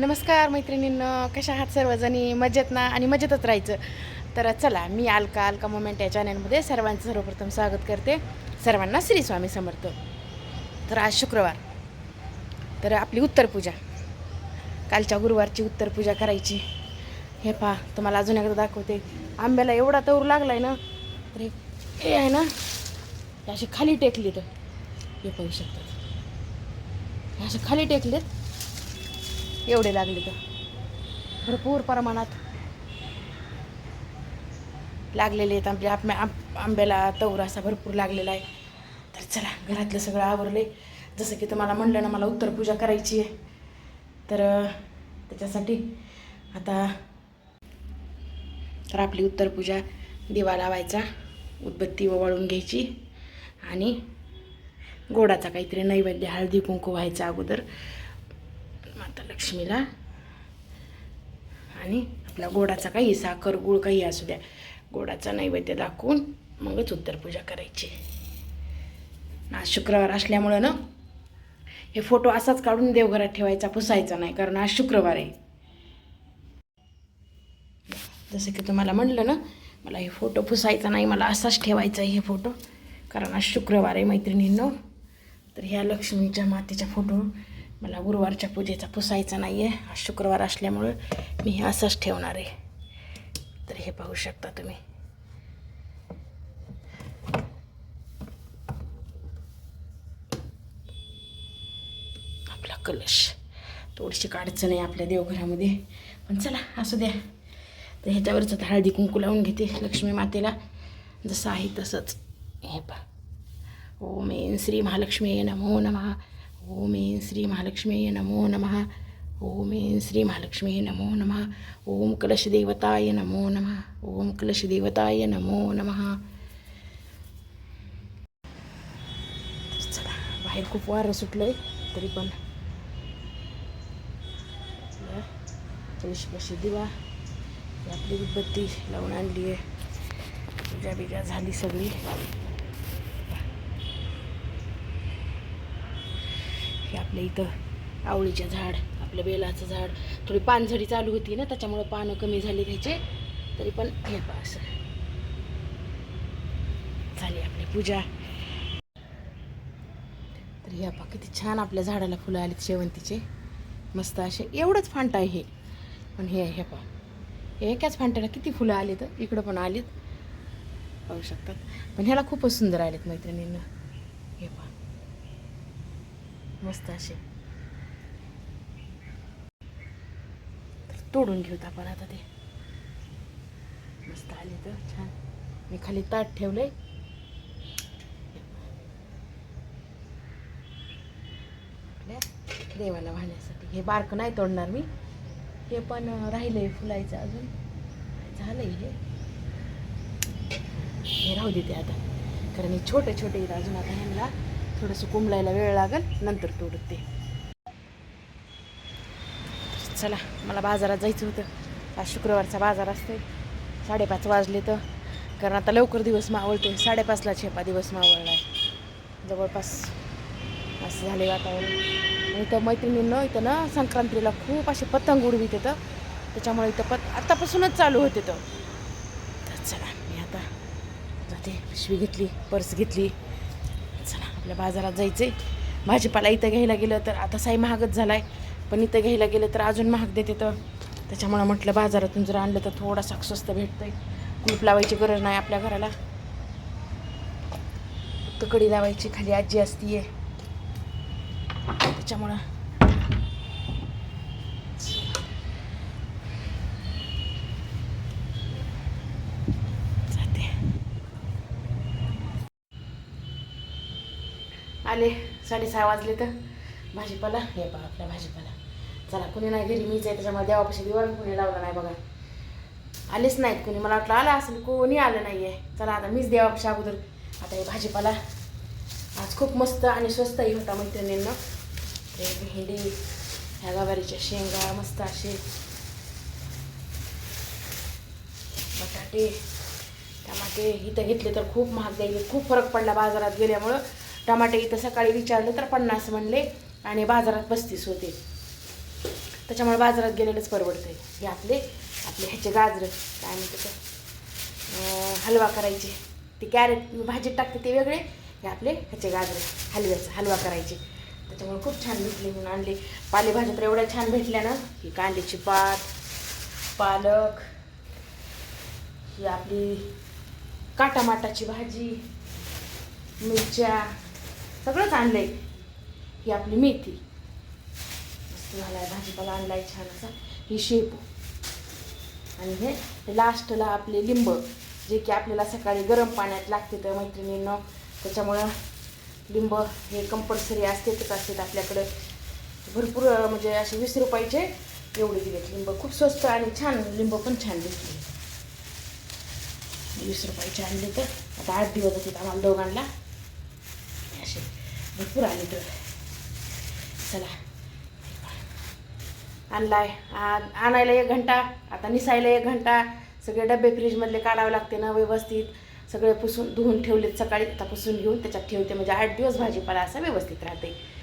नमस्कार मैत्रिणींना कशा आहात सर्वजणी? मजेत ना? आणि मजेतच राहायचं. तर चला मी अलका अलका मोमेंट या चॅनलमध्ये सर्वांचं सर्वप्रथम स्वागत करते. सर्वांना श्री स्वामी समर्थ. तर आज शुक्रवार. तर आपली उत्तर पूजा. कालच्या गुरुवारची उत्तर पूजा करायची. हे पहा तुम्हाला अजून एकदा दाखवते. आंब्याला एवढा तवर लागला आहे ना तर हे- आहे ना हे असे खाली टेकली तर हे पाहू शकतात हे असे खाली टेकलेत. एवढे लागले तर. भरपूर प्रमाणात लागलेले आहेत आपल्या आंब्या आंब- आंब्याला तवर असा भरपूर लागलेला आहे. तर चला घरातलं सगळं आवरले. जसं की तुम्हाला म्हणलं ना मला उत्तर पूजा करायची आहे. तर त्याच्यासाठी आता तर आपली उत्तर पूजा दिवा लावायचा उदबत्ती ओवाळून घ्यायची आणि गोडाचा काहीतरी नैवेद्य हळदी कुंकू व्हायचा अगोदर. आता लक्ष्मीला. आणि आपला गोडाचा काही साखर गुळ काही असू द्या. गोडाचा नैवेद्य दाखवून मगच उत्तर पूजा करायची. आज शुक्रवार असल्यामुळं ना हे फोटो असाच काढून देवघरात ठेवायचा पुसायचा नाही कारण आज शुक्रवार आहे. जसं की तुम्हाला म्हणलं ना मला हे फोटो पुसायचा नाही मला असाच ठेवायचा आहे हे फोटो. कारण आज शुक्रवार आहे मैत्रिणींनो. तर ह्या लक्ष्मीच्या मातेच्या फोटो मला गुरुवारच्या पूजेचा पुसायचा नाही आहे आज शुक्रवार असल्यामुळं मी हे असंच ठेवणार आहे. तर हे पाहू शकता तुम्ही. आपला कलश. थोडीशी अडचण आहे आपल्या देवघरामध्ये. पण चला असू द्या. तर ह्याच्यावरच आता हळदी कुंकू लावून घेते लक्ष्मी मातेला. जसं आहे तसंच. हे पा ओम ऐं श्री महालक्ष्मी नमो नमः. ओम ऐं श्री महालक्ष्मी नमो नमः। ओम ऐं श्री महालक्ष्मी नमो नमः। ओम कलशदेवताय नमो नमः। ओम कलशदेवताय नमो नमः। चला बाहेर खूप वारं सुटलं आहे तरी पण. तुळशीपाशी दिवा? आपली उदबत्ती लावून आणली आहे पूजा बिजा झाली सगळी. हे आपल्या इथं. आवळीचं झाड आपलं बेलाचं झाड. थोडी पानझडी चालू होती ना त्याच्यामुळं पानं कमी झाली त्याचे. तरी पण हे पहा असं. झाली आपली पूजा. तर हे पहा किती छान आपल्या झाडाला फुलं आलीत शेवंतीचे. मस्त असे एवढंच फांटा आहे. हे पण हे हे पहा. हे एकाच फांट्याला किती फुलं आली तर इकडं पण आलीत. पाहू शकतात. पण ह्याला खूपच सुंदर आलेत मैत्रिणींना. हे पहा. मस्त असे. तर तोडून घेऊत आपण आता ते. मस्त आले तर छान. मी खाली ताट ठेवलंय. आपल्या देवाला वाहण्यासाठी. हे बारकं नाही तोडणार मी. हे पण राहिलंय फुलायचं अजून. झालंय हे. हे राहू देते आता. कारण हे छोटे छोटे अजून आता ह्यांना. थोडंसं कुंबलायला वेळ लागेल नंतर तोडत. ते चला मला बाजारात जायचं होतं. आज शुक्रवारचा बाजार असते साडेपाच वाजले तर. कारण आता लवकर दिवस मावळतो साडेपाचला छेपा दिवस मावळला आहे जवळपास असं झाले वातावरण. आणि इथं मैत्रिणींनं इथं ना संक्रांतीला खूप असे पतंग उडवीत येतं. त्याच्यामुळे इथं पत आत्तापासूनच चालू होते तर तर चला मी आता जाते. पिशवी घेतली पर्स घेतली. आपल्या बाजारात जायचं आहे भाजीपाला इथं घ्यायला गेलं तर आता साई महागच झाला आहे पण इथं घ्यायला गेलं तर अजून महाग देते तर. त्याच्यामुळं म्हटलं बाजारातून जर आणलं तर थोडासा स्वस्त भेटतं आहे कुलूप लावायची गरज नाही आपल्या घराला. फक्त कडी लावायची खाली आजी असतीये. त्याच्यामुळं जाते आले साडेसहा वाजले तर. भाजीपाला हे बघा आपला भाजीपाला. चला कुणी नाही घरी मीच आहे त्याच्यामुळे देवापाशी दिवाळी कुणी लावला नाही बघा. आलेच नाहीत कुणी. मला वाटलं आलं असेल कोणी आलं नाही आहे चला आता मीच देवापाशी अगोदर. आता हे भाजीपाला आज खूप मस्त आणि स्वस्तही होता मैत्रिणींना. ते भेंडी ह्या गवारीच्या शेंगा मस्त असे. बटाटे टमाटे इथं घेतले तर खूप महाग द्यायले खूप फरक पडला बाजारात गेल्यामुळं. टमाटे इथं सकाळी विचारलं तर पन्नास म्हणले आणि बाजारात पस्तीस होते. त्याच्यामुळे बाजारात गेलेलंच परवडतं हे आपले आपले ह्याचे गाजरं काय म्हणते ते? हलवा करायचे. ते कॅरेट भाजीत टाकते ते वेगळे हे आपले ह्याचे गाजरे हलव्याचं हलवा करायचे. त्याच्यामुळे खूप छान भेटले म्हणून आणले. पालेभाज्या तर एवढ्या छान भेटल्या ना. ही कांद्याची पात पालक ही आपली काटामाटाची भाजी मिरच्या सगळंच आणलंय. ही आपली मेथी. मस्त झालाय भाजीपाला आणलाय छान असा. ही शेपू. आणि हे लास्टला आपले लिंब. जे की आपल्याला सकाळी गरम पाण्यात लागते तर मैत्रिणींनो. त्याच्यामुळं लिंब हे कंपल्सरी असतेच असतात आपल्याकडं. भरपूर म्हणजे असे वीस रुपयाचे एवढे दिलेत लिंब. खूप स्वस्त आणि छान लिंब पण छान दिसले. वीस रुपयाचे आणले तर. आता आठ दिवस होते आम्हाला दोघांना. असे भरपूर आले तर. चला. आणलाय. आ- आणायला एक घंटा आता निसायला एक घंटा. सगळे डबे फ्रीजमधले काढावे लागते ना व्यवस्थित. सगळे पुसून धुवून ठेवलेत सकाळी आता पुसून घेऊन त्याच्यात ठेवते. म्हणजे आठ दिवस भाजीपाला असा व्यवस्थित राहते.